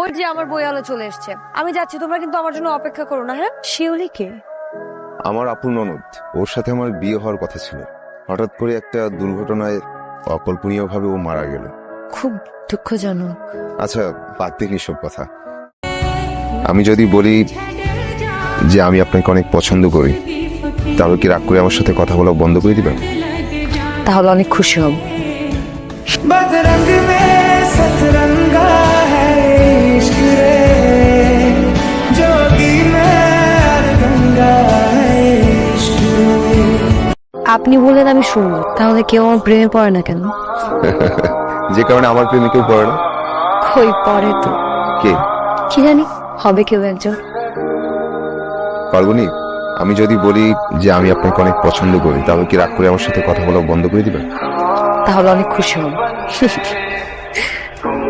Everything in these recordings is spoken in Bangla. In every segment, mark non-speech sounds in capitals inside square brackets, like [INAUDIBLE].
ওই যে আমার বই আলো চলে এসছে। আমি যাচ্ছি তোমরা কিন্তু আমার জন্য অপেক্ষা করো না হ্যাঁ? শিউলিকে আমার আপুর ননদ। ওর সাথে আমার বিয়ে হওয়ার কথা ছিল। হঠাৎ করে একটা দুর্ঘটনায় অকল্পনীয়ভাবে ও মারা গেল। খুব দুঃখজনক। আচ্ছা বাদ দিন এসব কথা। আমি যদি বলি যে আমি আপনাকে অনেক পছন্দ করি তাহলে কি রাগ করে আমার সাথে কথা বলা বন্ধ করে দিবেন? তাহলে অনেক খুশি হব। আপনি বললেন আমি শুনব তাহলে কেউ আমার প্রেমে পড়ে না কেন? [LAUGHS] যে কারণে আমার প্রেমে কেউ পড়ে না। কই পড়ে তো। কে? কি জানি হবে কেউ একজন। পার্বণী আমি যদি বলি যে আমি আপনাকে অনেক পছন্দ করি তাহলে কি রাগ করে আমার সাথে কথা বলা বন্ধ করে দিবেন? তাহলে অনেক খুশি হব। [LAUGHS]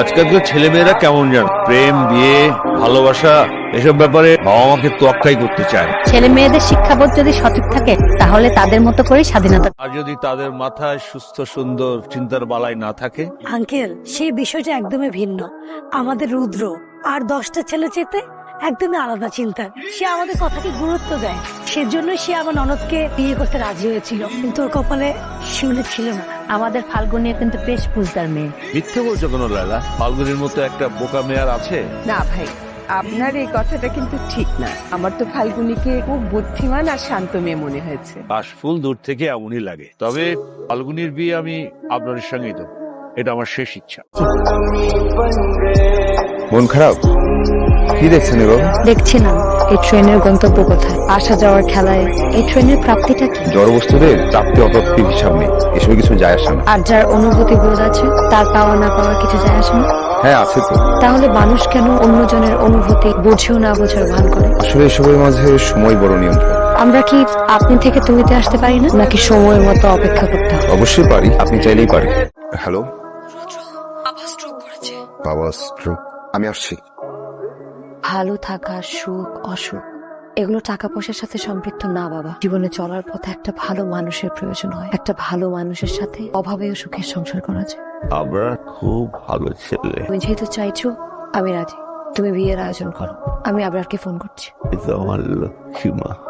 আজকালকার ছেলেমেয়েরা কেমন জান প্রেম বিয়ে ভালোবাসা এসব ব্যাপারে বাবা মাকে তোয়াক্কাই করতে চায়। ছেলে মেয়েদের শিক্ষাবোধ যদি সঠিক থাকে তাহলে তাদের মতো করে স্বাধীনতা। আর যদি তাদের মাথায় সুস্থ সুন্দর চিন্তার বালাই না থাকে? আঙ্কেল সেই বিষয়টা একদমই ভিন্ন। আমাদের রুদ্র আর দশটা ছেলে চেতে একদমই আলাদা চিন্তা। সে আমাদের কথাকে গুরুত্ব দেয়। সেজন্য সে আমার ননদকে বিয়ে করতে রাজি হয়েছিল। কিন্তু ওর কপালে শিউলি ছিল না। আমাদের ফাল্গুনিয়া কিন্তু বেশ বুঝদার মেয়ে। মিথ্যে বলছো কোনো লালা? ফাল্গুনের মতো একটা বোকা মেয়ার আছে? না ভাই আপনার এই কথাটা কিন্তু ঠিক না। আমার তো ফাল্গুনিকে খুব বুদ্ধিমান আর শান্ত মেয়ে মনে হয়েছে। কাশফুল দূর থেকে এমনই লাগে। তবে ফাল্গুনির বিয়ে আমি আপনার সঙ্গেই দেবো। এটা আমার শেষ ইচ্ছা। মন খারাপ? কি দেখছেন এবার দেখছি না। এই ট্রেনের গন্তব্য কোথায়? আসা যাওয়ার খেলায় এই ট্রেনের প্রাপ্তিটা কি? জড়বস্তুদের প্রাপ্তি অপ্রাপ্তি হিসাব নেই। এসবে কিছু যায় আসে না। আর যার অনুভূতি বোধ আছে তার পাওয়া না পাওয়ার কিছু যায় আসে না? হ্যাঁ আছে তো। তাহলে মানুষ কেন অন্যজনের অনুভূতি বুঝেও না বোঝার ভান করে? আসলে এসবের মাঝে সময় বড় নিয়ন্ত্রণ। আমরা কি আপনি থেকে তুমিতে আসতে পারি না? নাকি সময়ের মতো অপেক্ষা করতে হবে? অবশ্যই পারি আপনি চাইলেই পারি হ্যালো? বাবা স্ট্রোক আমি আসছি। ভালো থাকা সুখ অসুখ এগুলো টাকা পয়সার সাথে সম্পৃক্ত না বাবা। জীবনে চলার পথে একটা ভালো মানুষের প্রয়োজন হয়। একটা ভালো মানুষের সাথে অভাবেও সুখের সংসার করা যায়। আমরা খুব ভালো ছেলে। তুমি যেহেতু চাইছো আমি রাজি। তুমি বিয়ের আয়োজন করো। আমি আবরারকে ফোন করছি। আমার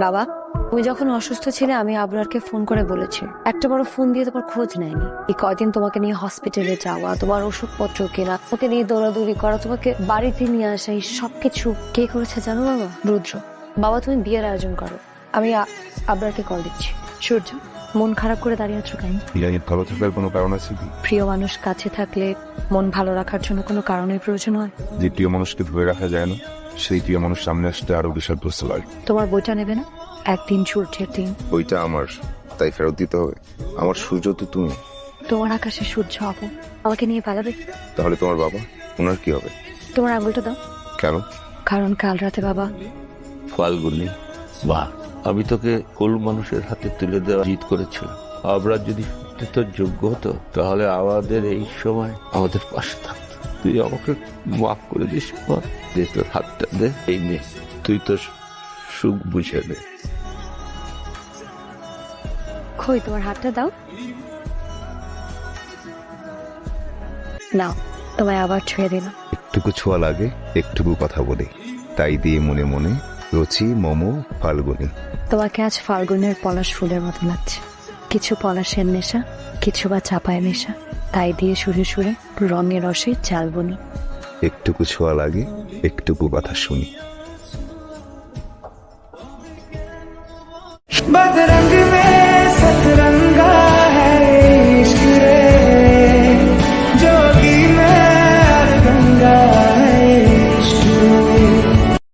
বাবা তুমি যখন অসুস্থ ছিলে আমি আবরারকে ফোন করে বলেছি। একটা বড় ফোন দিয়ে তোমার খোঁজ নেয়নি। এই কয়দিন তোমাকে নিয়ে হসপিটালে যাওয়া তোমার ওষুধপত্র কেনা তোমাকে নিয়ে দৌড়াদৌড়ি করা তোমাকে বাড়িতে নিয়ে আসা এই সবকিছু কে করেছে জানো বাবা রুদ্র। বাবা তুমি বিয়ের আয়োজন করো। আমি আবরারকে কল দিচ্ছি। সূর্য মন খারাপ করে দাঁড়িয়ে আছো কেন? ভালো থাকার কোনো কারণ আছে কি? প্রিয় মানুষ কাছে থাকলে মন ভালো রাখার জন্য কোনো কারণের প্রয়োজন হয়? যে প্রিয় মানুষকে ধরে রাখা যায় না সেই প্রিয় মানুষ সামনে আসতে আরও বিষয়গ্রস্ত লাগে। তোমার বইটা নেবে না? একদিন সূর্যের দিন। ওইটা আমার তাই ফেরত দিতে হবে। আমার সূর্য তো তুমি। তোমার আকাশে সূর্য হব। আমাকে নিয়ে পালাবে? তাহলে তোমার বাবা? ওনার কি হবে? তোমার আঙুলটা দাও। কেন? কারণ কাল রাতে বাবা ফাল্গুনি বাহ আমি তোকে কোল মানুষের হাতে তুলে দেওয়া জিত করেছিলাম। আমরা যদি সত্যি তোর যোগ্য হতো তাহলে আমাদের এই সময় আমাদের পাশে থাকতো। তুই আমাকে মাফ করে দিস। দে তোর হাতটা দে এই নে। তুই তোর সুখ বুঝে নে। কই তোমার হাতটা দাও। নাও তোমায় আবার ছুঁয়ে দিন একটুকু ছোঁয়া লাগে একটুকু কথা বলি। তাই দিয়ে মনে মনে রচি মম ফাল্গুনি। তোমাকে আজ ফাল্গুনের পলাশ ফুলের মতো লাগছে। কিছু পলাশের নেশা কিছু বা চাপায় নেশা। তাই দিয়ে সুরে সুরে রঙে রসে চাল বনি। একটুকু ছোঁয়া লাগে একটুকু কথা শুনি।